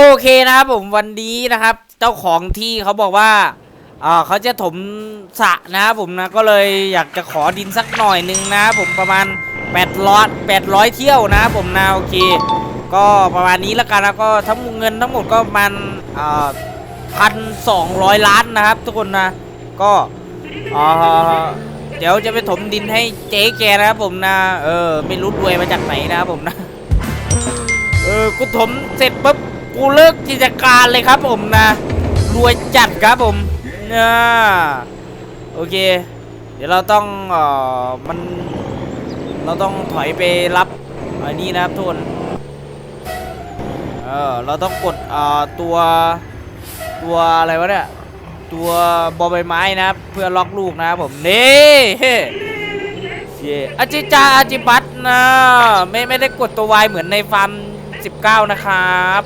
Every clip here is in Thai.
โอเคนะครับผมวันนี้นะครับ เจ้าของที่เขาบอกว่าเขาจะถมสะนะครับผมนะก็เลยอยากจะขอดินสักหน่อยหนึงนะครับผมประมาณ800 800 เที่ยวนะครับผมนะโอเค ก็ประมาณนี้แล้วกันนะก็ทั้งเงินทั้งหมดก็ประมาณพันสองร้อยล้านนะครับ ทุกคนนะก็เอ่อเดี๋ยวจะไปถมดินให้เจ๊แกนะครับผมนะเออไม่รู้รวยมาจากไหนนะครับผมนะเออกูถมเสร็จปุ๊บ กูเลิกกิจการเลยครับผมนะ รวยจัดครับผมนะโอเค เดี๋ยวเราต้องเอ่อมัน เราต้องถอยไปรับไอันนี้นะครับทุกคนเออเราต้องกดเอ่อตัวตัวอะไรวะเนี่ยตัวบอใบไม้นะครับ เพื่อล็อกลูกนะครับผมนี่เฮ้เย่อาจิจาอาจิบัตนะไม่ไม่ได้กดตัววายเหมือนในฟาร์ม19 นะครับ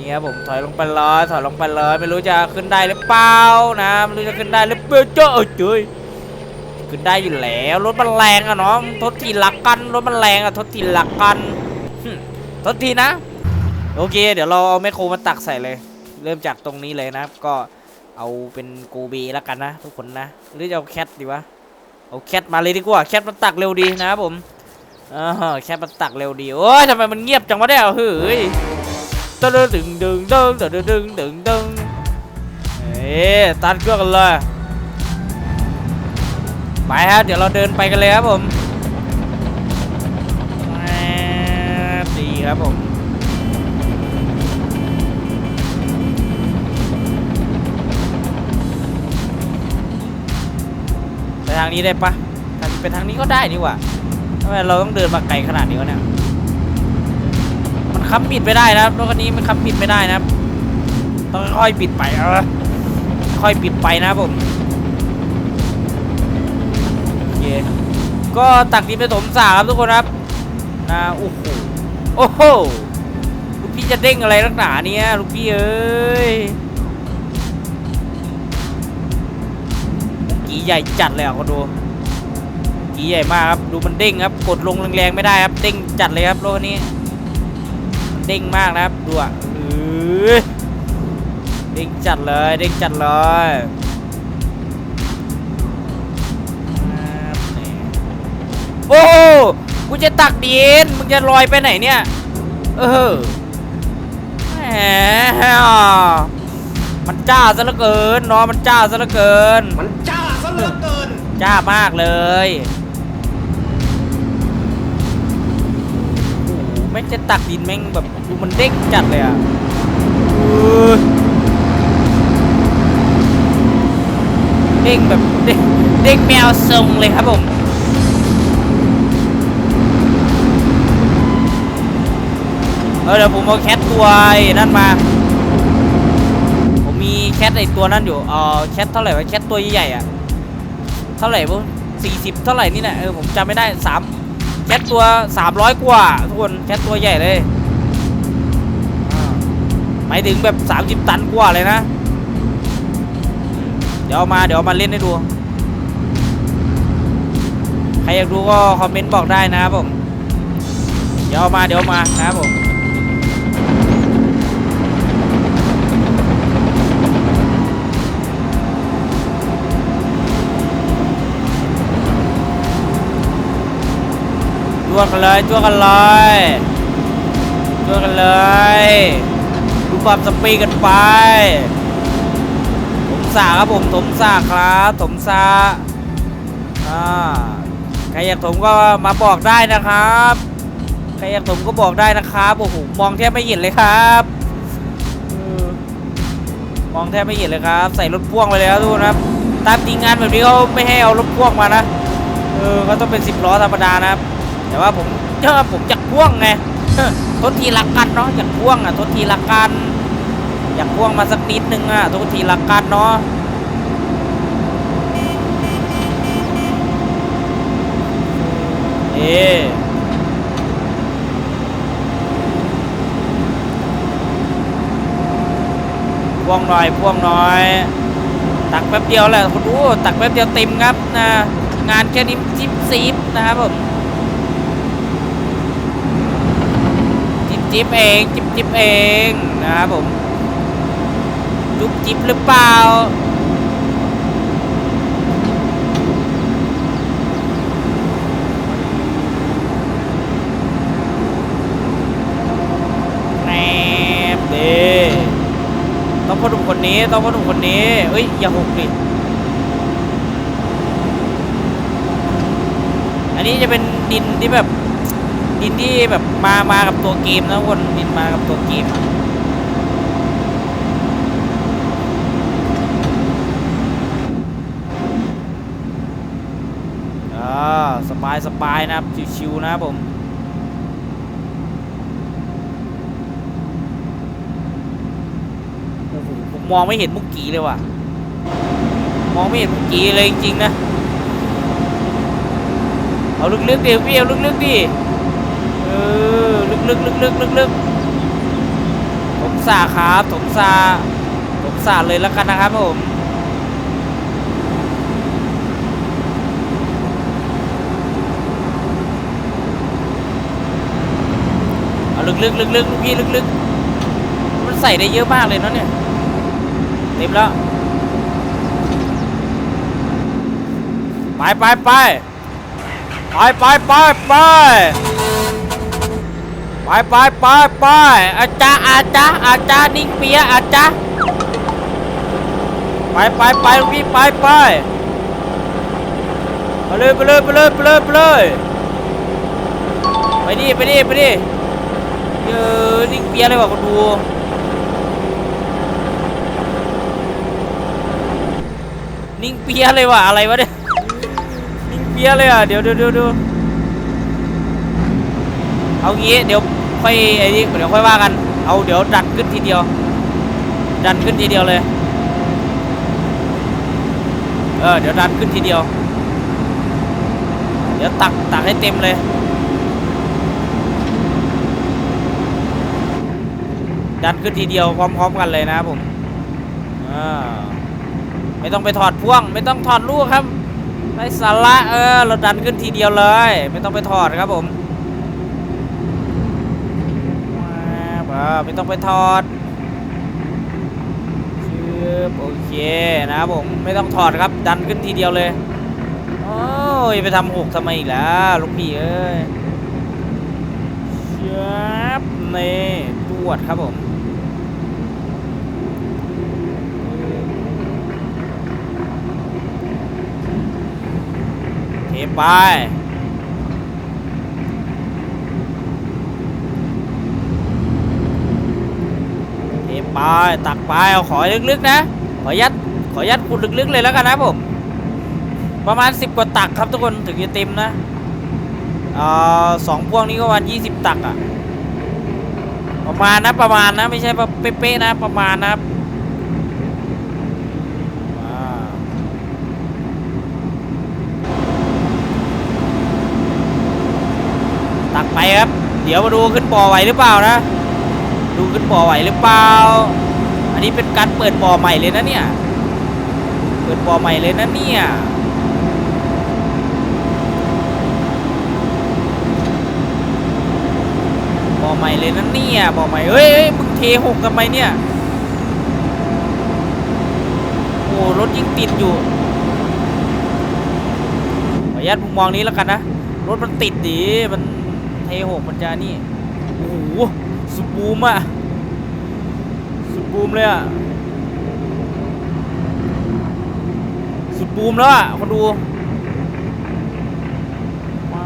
นี่ครับผมถอยลงไปเลยถอยลงไปเลยไม่รู้จะขึ้นได้หรือเปล่านะไม่รู้จะขึ้นได้หรือเปล่าเจ้าเอ้ยเจ้ยขึ้นได้อยู่แล้วรถมันแรงอะเนาะทดทีหลักกันรถมันแรงอะทดทีหลักกันทดทีนะ โอเค เดี๋ยวเราเอาแมคโครมาตักใส่เลย เริ่มจากตรงนี้เลยนะก็เอาเป็นโกบีแล้วกันนะทุกคนนะหรือจะเอาแคทดีวะเอาแคทมาเลยดีกว่าแคทมันตักเร็วดีนะครับผมอ่าแคทมันตักเร็วดีโอ้ยทำไมมันเงียบจังวะเนี่ยเฮ้ย ตึ้งดึงดึงดึงดึงดึงดึงดึงเอ๊ตัดเครื่องกันเลยไปฮะเดี๋ยวเราเดินไปกันเลยครับผมดีครับผมไปทางนี้ได้ปะไปทางนี้ก็ได้นี่ว่าทำไมเราต้องเดินมาไกลขนาดนี้วะเนี่ย ค้ำปิดไม่ได้นะครับรถคันนี้มันค้ำปิดไม่ได้นะครับต้องค่อยปิดไปเออค่อยปิดไปนะผมโอเคก็ตักดินไปถมสระครับทุกคนครับนะโอ้โหโอ้โหลูกพี่จะเด้งอะไรนักหนาเนี่ยลูกพี่เอ้ยกีใหญ่จัดเลยอะคนดูกีใหญ่มากครับดูมันเด้งครับกดลงแรงๆไม่ได้ครับเด้งจัดเลยครับรถคันนี้ เด้งมากนะครับดูอะเออเด้งจัดเลยเด้งจัดเลยครับนี่โอ้โหกูจะตักดินมึงจะลอยไปไหนเนี่ย เออแหมมันจ้าซะเหลือเกินเนาะมันจ้าซะเหลือเกิน มันจ้าซะเหลือเกิน จ้ามากเลย แม่งจะตักดินแม่งแบบดูมันเด้งจัดเลยอะเด้งแบบเด้งเด้งแมวทรงเลยครับผมเออเดี๋ยวผมเอาแคทตัวนั่นมา ผมมีแคทไอตัวนั่นอยู่เออแคทเท่าไหร่วะแคทตัวใหญ่ๆอะ เท่าไหร่พวกสี่สิบเท่าไหร่นี่แหละเออผมจำไม่ได้สาม แคทตัวสามร้อยกว่า ทุกคนแคทตัวใหญ่เลยหมายถึงแบบสามสิบตันกว่าเลยนะ เดี๋ยวมาเดี๋ยวมาเล่นให้ดู ใครอยากดูก็คอมเมนต์บอกได้นะครับผม เดี๋ยวมาเดี๋ยวมานะครับผม วกันเลยจ้วกันเลยจ้วกันเลยดูความสปีดกันไปถมสาครับผมถมสาครับถมสาอ่าใครอยากถมก็มาบอกได้นะครับใครอยากถมก็บอกได้นะครับโอ้โหมองแทบไม่เห็นเลยครับมองแทบไม่เห็นเลยครับ ใส่รถพ่วงไปเลยครับทุกคนครับ ตามจริงงานแบบนี้เขาไม่ให้เอารถพ่วงมานะเออเขาต้องเป็นสิบล้อธรรมดานะครับ แต่ว่าผมเจอผมอยากพ่วงไงทดทีละกันเนาะอยากพ่วงอะทดทีละกันอยากพ่วงมาสักนิดนึงอะทดทีละกันเนาะเอพ่วงหน่อยพ่วงหน่อยตักแป๊บเดียวแหละคุณดูตักแป๊บเดียวเต็มครับนะงานแค่นี้จิ๊บซีบนะครับผม จิ๊บเองจิ๊บจิ๊บเองนะครับผมจุ๊บจิ๊บหรือเปล่าแนบเด้ต้องพ่อหนุ่มคนนี้ต้องพ่อหนุ่มคนนี้เอ้ยอย่าหกดิอันนี้จะเป็นดินที่แบบ ดินที่แบบมามากับตัวเกมนะทุกคนดินมากับตัวเกมอ่าสบายสบายนะครับ ชิวๆนะครับผมโอ้โหผมมองไม่เห็นมุกกี้เลยว่ะ มองไม่เห็นมุกกี้เลยจริงๆนะ เอาลึกๆดิพี่เอาลึกๆดิ ลึกลึกลึกลึกลึกลึกผมสาครับผมสาผมสาเลยแล้วกันนะครับผมเอาลึกลึกลึกลึกพี่ลึกลึกมันใส่ได้เยอะมากเลยเนาะเนี่ยเต็มแล้วไปไปไปไปไปไปไป ไปไปไปไปอาจารย์อาจารย์อาจารย์นิ่งเปียอาจารย์ไปไปไปลูกพี่ไปไปไปเลยไปเลยไปเลยไปเลยไปเลยไปดิไปดิไปดิเออนิ่งเปียเลยว่ะคนดูนิ่งเปียเลยว่ะอะไรวะเนี่ยนิ่งเปียเลยอะเดี๋ยวเดี๋ยวเดี๋ยวเดี๋ยวเอางี้เดี๋ยว ค่อยไอ้นี่เดี๋ยวค่อยว่ากัน เอาเดี๋ยวดันขึ้นทีเดียว ดันขึ้นทีเดียวเลย เออเดี๋ยวดันขึ้นทีเดียว เดี๋ยวตักตักให้เต็มเลย ดันขึ้นทีเดียวพร้อมๆกันเลยนะครับผมอ่าไม่ต้องไปถอดพ่วง ไม่ต้องถอดลูกครับไร้สาระเออเราดันขึ้นทีเดียวเลย ไม่ต้องไปถอดครับผม อ่าไม่ต้องไปถอดชืบโอเคนะครับผมไม่ต้องถอดครับ ดันขึ้นทีเดียวเลยโอ้ยไปทำหกทำไมอีกล่ะลูกพี่เอ้ยชืบนี่ตรวจครับผมเทไป ไปตักไปเอาขอลึกๆนะ ขอยัดขอยัดคุณลึกๆเลยแล้วกันนะผมประมาณ 10 กว่าตักครับทุกคนถึงจะเต็มนะเอ่อสองพวงนี้ก็วัน20 ตักอะประมาณนะประมาณนะไม่ใช่เป๊ะๆนะประมาณนะครับตักไปครับ เดี๋ยวมาดูขึ้นบ่อไหวหรือเปล่านะ ดูขึ้นบ่อไหวหรือเปล่า อันนี้เป็นการเปิดบ่อใหม่เลยนะเนี่ย เปิดบ่อใหม่เลยนะเนี่ย บ่อใหม่เลยนะเนี่ย บ่อใหม่ เฮ้ยมึงเทหกทำไมเนี่ย โอ้รถยิ่งติดอยู่ขออนุญาตมุมมองนี้แล้วกันนะ รถมันติดดี มันเทหกมันจะนี่ โอ้โห สุดบูมอะสุดบูมเลยอะสุดบูมแล้วอะคนดูมา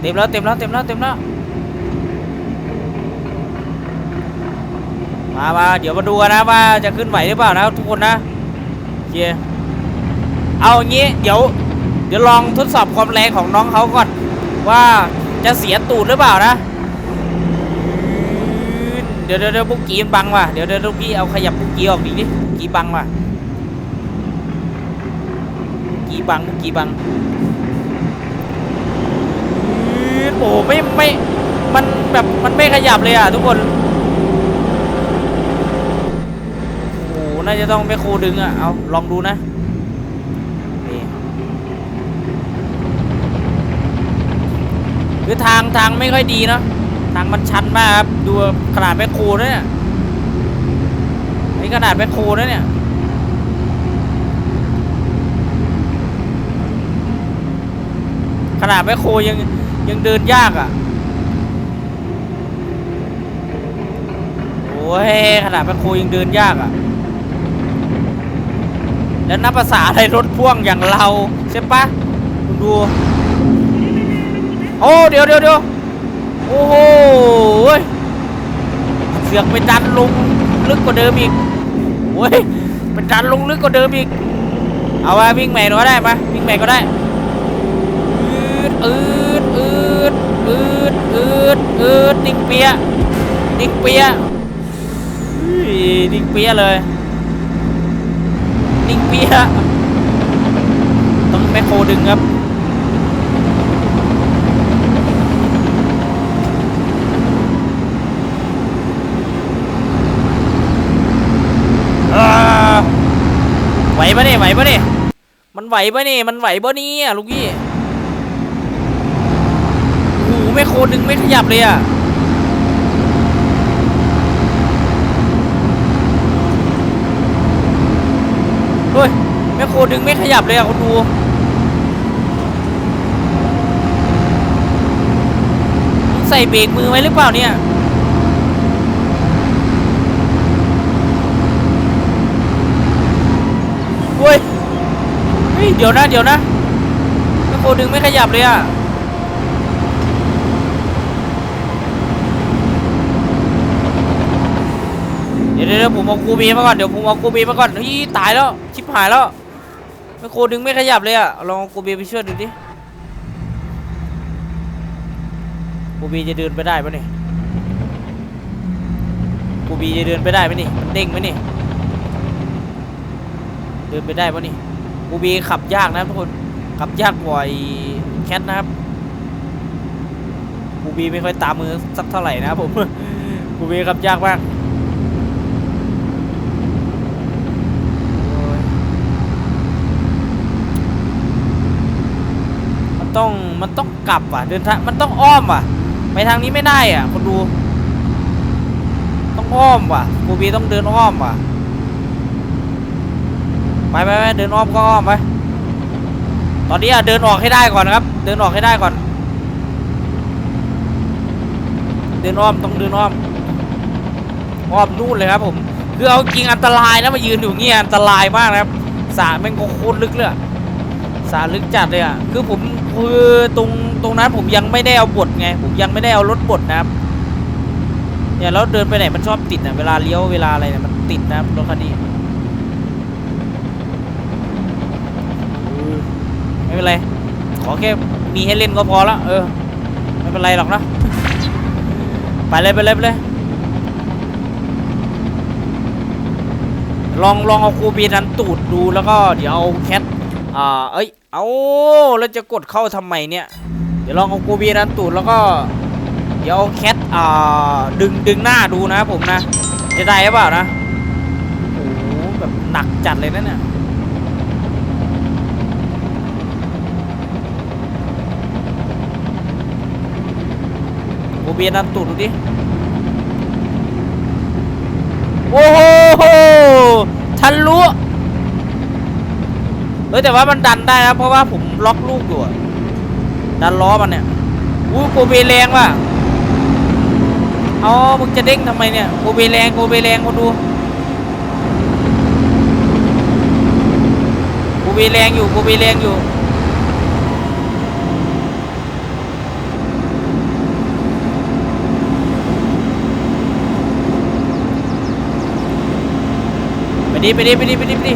เต็มแล้วเต็มแล้วเต็มแล้วเต็มแล้วมามาเดี๋ยวมาดูกันนะว่าจะขึ้นไหวหรือเปล่านะทุกคนนะโอเคเอาอย่างงี้เดี๋ยวเดี๋ยวลองทดสอบความแรงของน้องเขาก่อนว่า จะเสียตูดหรือเปล่านะ เดี๋ยวเดี๋ยวบุกกี้มันบังว่ะ เดี๋ยวเดี๋ยวลูกพี่เอาขยับบุกกี้ออกดีดิบุกกี้บังว่ะบุกกี้บังบุกกี้บังโอ้โหไม่ไม่มันแบบมันไม่ขยับเลยอะทุกคนโอ้โหน่าจะต้องไปโคดึงอะ เอาลองดูนะ คือทางทางไม่ค่อยดีเนาะทางมันชันมากครับดูขนาดแมคโครนะเนี่ยนี่ขนาดแมคโครนะเนี่ยขนาดแมคโครยังยังเดินยากอะโอ้ยขนาดแมคโครยังเดินยากอะแล้วนับภาษาอะไรรถพ่วงอย่างเราใช่ปะดู โอ้เดี๋ยวเดี๋ยวเดี๋ยวโอ้โหยเสือกไปดันลงลึกกว่าเดิมอีกโอ้ยไปดันลงลึกกว่าเดิมอีก เอาว่าวิ่งใหม่ก็ได้มาวิ่งใหม่ก็ได้อืดอืดอืดอืดอืดอืดนิ่งเปียนิ่งเปียอุ้ยนิ่งเปียเลยนิ่งเปียต้องแมคโครดึงครับ อ่าไหว ปะเนี่ยไหวปะเนี่ยมันไหวปะเนี่ยมันไหวปะเนี่ยลูกพี่โอ้โหไม่โครดึงไม่ขยับเลยอะเฮ้ยแม่โคดึงไม่ขยับเลยอะคุณดูใส่เบรกมือไว้หรือเปล่าเนี่ย เฮ้ย เดี๋ยวนะเดี๋ยวนะแม่โคดึงไม่ขยับเลยอะเดี๋ยวเดี๋ยวเดี๋ยวผมเอากูบีมาก่อนเดี๋ยวผมเอากูบีมาก่อนเฮ้ยตายแล้วชิบหายแล้วแม่โคดึงไม่ขยับเลยอะลองกูบีไปช่วยดูดิกูบีจะเดินไปได้ปะเนี่ยกูบีจะเดินไปได้ไหมนี่มันเด้งไหมนี่เดินไปได้ปะนี่ บูบีขับยากนะทุกคนขับยากกว่าไอ้แคทนะครับบูบีไม่ค่อยตามมือสักเท่าไหร่นะครับผมบูบีขับยากมากมันต้องมันต้องกลับว่ะเดินทางมันต้องอ้อมว่ะไปทางนี้ไม่ได้อะคนดู ต้องอ้อมว่ะบูบีต้องเดินอ้อมว่ะ ไปไปไปเดินอ้อมก็อ้อมไป ตอนนี้อะเดินออกให้ได้ก่อนนะครับ เดินออกให้ได้ก่อน เดินอ้อมต้องเดินอ้อม อ้อมนู่นเลยครับผม คือเอาจริงอันตรายนะมายืนอยู่เงี้ยอันตรายมากนะครับสระแม่งก็โคตรลึกเลยสระลึกจัดเลยอะ คือผมคือตรงตรงนั้นผมยังไม่ได้เอาบทไง ผมยังไม่ได้เอารถบดนะครับเนี่ยแล้วเดินไปไหนมันชอบติดนะเวลาเลี้ยวเวลาอะไรเนี่ยมันติดนะครับรถคันนี้ ไม่ เป็นไร ขอแค่มีให้เล่นก็พอละเออ ไม่เป็นไรหรอกนะ ไปเลยไปเลยไปเลย ลองลองเอาครูบีดันตูดดูแล้วก็เดี๋ยวเอาแคท อ่า เอ้ย เอาแล้วจะกดเข้าทำไมเนี่ย เดี๋ยวลองเอาครูบีดันตูดแล้วก็ เดี๋ยวเอาแคท อ่า ดึงดึงหน้าดูนะครับผมนะ จะได้หรือเปล่านะ โอ้โหแบบหนักจัดเลยนะเนี่ย เบียนันตูดดูดิ โอ้โหทะลุเฮ้ยแต่ว่ามันดันได้นะเพราะว่าผมล็อกลูกอยู่ดันล้อมันเนี่ยอู้โกเบแรงว่ะอ๋อมึงจะเด้งทำไมเนี่ยโกเบแรงโกเบแรงมาดูโกเบแรงอยู่โกเบแรงอยู่ ดิไปดิไปดิไปดิไปดิ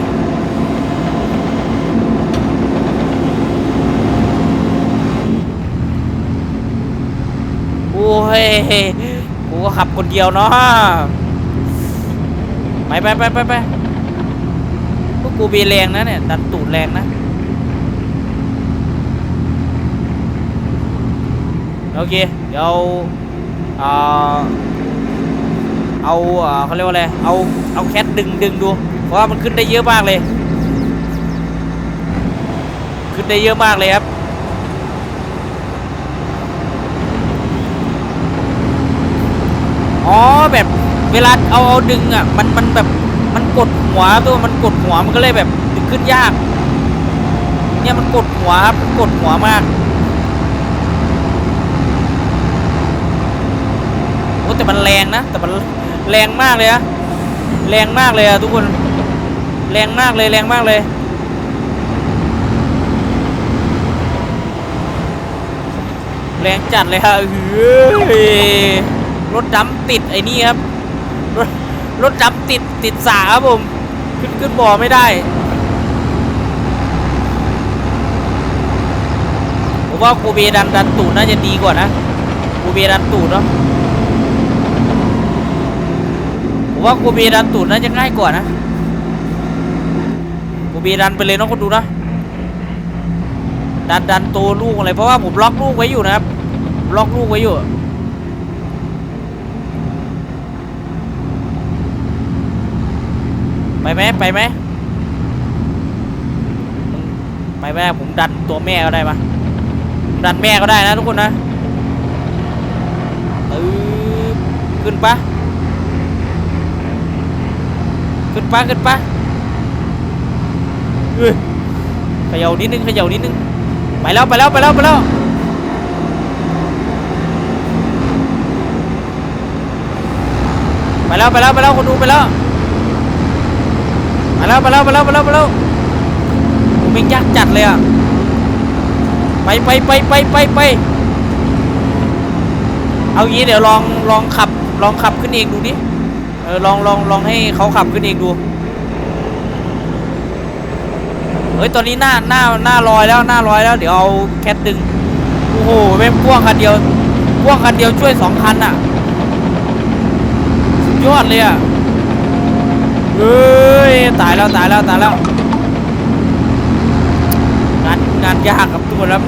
โอ้ยกูก็ขับคนเดียวเนาะไปไปไปไปไปพวกกูบีแรงนะเนี่ยดันตูดแรงนะโอเคเดี๋ยวเอาเอ่อเขาเรียกว่าอะไร เอา เอาแคทดึงดึงดู เพราะว่ามันขึ้นได้เยอะมากเลย ขึ้นได้เยอะมากเลยครับอ๋อแบบเวลาเอาเอาดึงอะมันมันแบบมันกดหัวตัวมันกดหัวมันก็เลยแบบดึงขึ้นยาก เนี่ยมันกดหัวครับกดหัวมากโอ้แต่มันแรงนะแต่มันแรงมากเลยอะแรงมากเลยอะทุกคน แรงมากเลยแรงมากเลยแรงจัดเลยครับเฮ้ยรถดำติดไอ้นี่ครับ รถรถดำติดติดสาครับผม ขึ้นขึ้นบ่อไม่ได้ ผมว่ากูเบดันดันตูดน่าจะดีกว่านะกูเบดันตูดเนาะ ผมว่ากูเบดันตูดน่าจะง่ายกว่านะ กูเบดันไปเลยเนาะคนดูนะ ดันดันตัวลูกอะไร เพราะว่าผมล็อกลูกไว้อยู่นะครับ ล็อกลูกไว้อยู่ไปไหมไปไหมไปไหมผมดันตัวแม่ก็ได้ปะดันแม่ก็ได้นะทุกคนนะเออขึ้นปะขึ้นปะขึ้นปะ เขย่านิดนึงเขย่านิดนึงไปแล้วไปแล้วไปแล้วไปแล้วไปแล้วไปแล้วไปแล้วคนดูไปแล้วไปแล้วไปแล้วไปแล้วไปแล้วไปแล้วผมเป็นยักษ์จัดเลยอะไปไปไปไปไปไปเอางี้เดี๋ยวลองลองขับลองขับขึ้นเองดูดิเออลองลองลองให้เขาขับขึ้นเองดู เฮ้ยตอนนี้หน้าหน้าหน้าลอยแล้วหน้าลอยแล้วเดี๋ยวเอาแคทดึงโอ้โหแม่งพ่วงคันเดียวพ่วงคันเดียวช่วยสองคันอะสุดยอดเลยอะเฮ้ยตายแล้วตายแล้วตายแล้วงานงานยากครับทุกคนครับ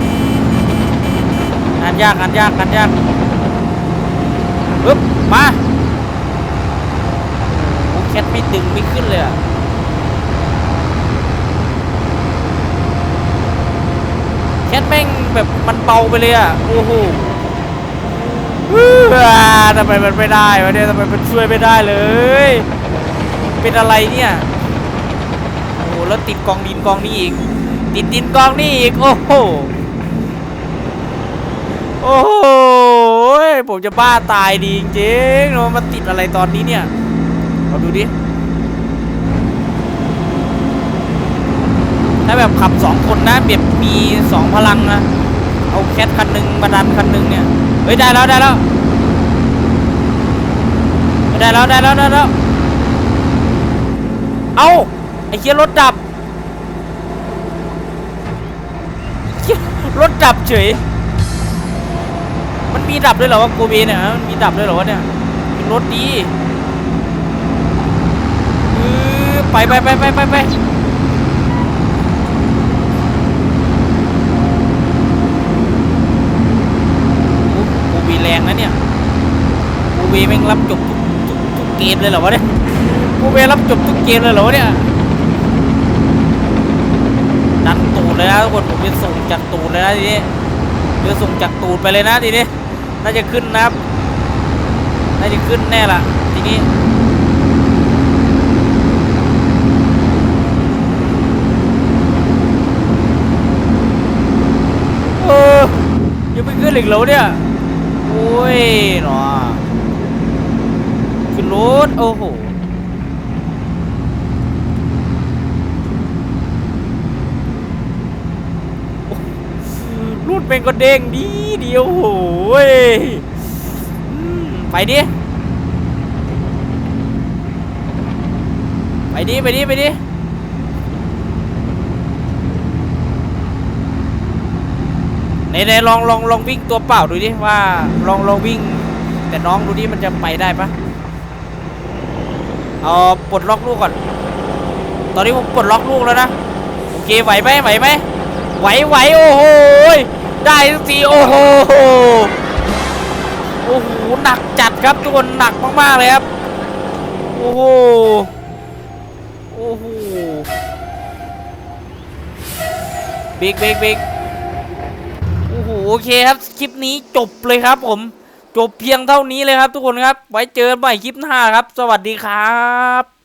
งานยากงานยากงานยากปึ๊บมาโอ้แคทไม่ดึงไม่ขึ้นเลยอะ แคทแม่งแบบมันเบาไปเลยอะโอ้โหอ่าทำไมมันไม่ได้วะเนี่ยทำไมมันช่วยไม่ได้เลย เป็นอะไรเนี่ยโอ้โหแล้วติดกองดินกองนี้อีก ติดดินกองนี้อีก โอ้โหโอ้โหผมจะบ้าตายดีจริงๆแล้วมันติดอะไรตอนนี้เนี่ยเอาดูดิ ถ้า แบบขับสองคนนะแบบมีสองพลังนะเอาแคทคันหนึ่งมาดันคันหนึ่งเนี่ยเฮ้ยได้แล้วได้แล้วได้แล้วได้แล้วได้แล้วเอาไอ้เหี้ยรถดับเคียรถดับเฉย มันมีดับด้วยเหรอวะกเบเนี่ย มันมีดับด้วยเหรอวะเนี่ยเป็นรถดีไปไปไปไปไปไป โอวีแรงนะเนี่ยโอ วีแม่งรับจบทุกทุกทุกเกมเลยเหรอวะเนี่ยโอวีรับจบทุกเกมเลยเหรอวะเนี่ยดันตูดเลยนะทุกคนผมจะส่งจากตูดเลยนะทีนี้จะส่งจากตูดไปเลยนะทีนี้น่าจะขึ้นนะครับน่าจะขึ้นแน่ละทีนี้เออยังไม่ขึ้นอีกแล้วเนี่ยโอ้ยหนอ ขึ้นรโอ้โหรถเป็นก็เด้งดีเดียวโอ้ยไปดิ ไปดิ ไปดิ ไปดิไหนไหนลองลองลองวิ่งตัวเปล่าดูดิว่าลองลองวิ่ง แต่น้องดูดิมันจะไปได้ปะ เอาปลดล็อกลูกก่อน ตอนนี้ผมปลดล็อกลูกแล้วนะโอเคไหวไหมไหวไหมไหวไหวโอ้โหได้ทุกทีโอ้โหโอ้โหหนักจัดครับทุกคนหนักมากๆเลยครับโอ้โหโอ้โหเบรกเบรกเบรกโอ้โหโอเคครับคลิปนี้จบเลยครับผม จบเพียงเท่านี้เลยครับทุกคนครับ ไว้เจอกันใหม่คลิปหน้าครับ สวัสดีครับ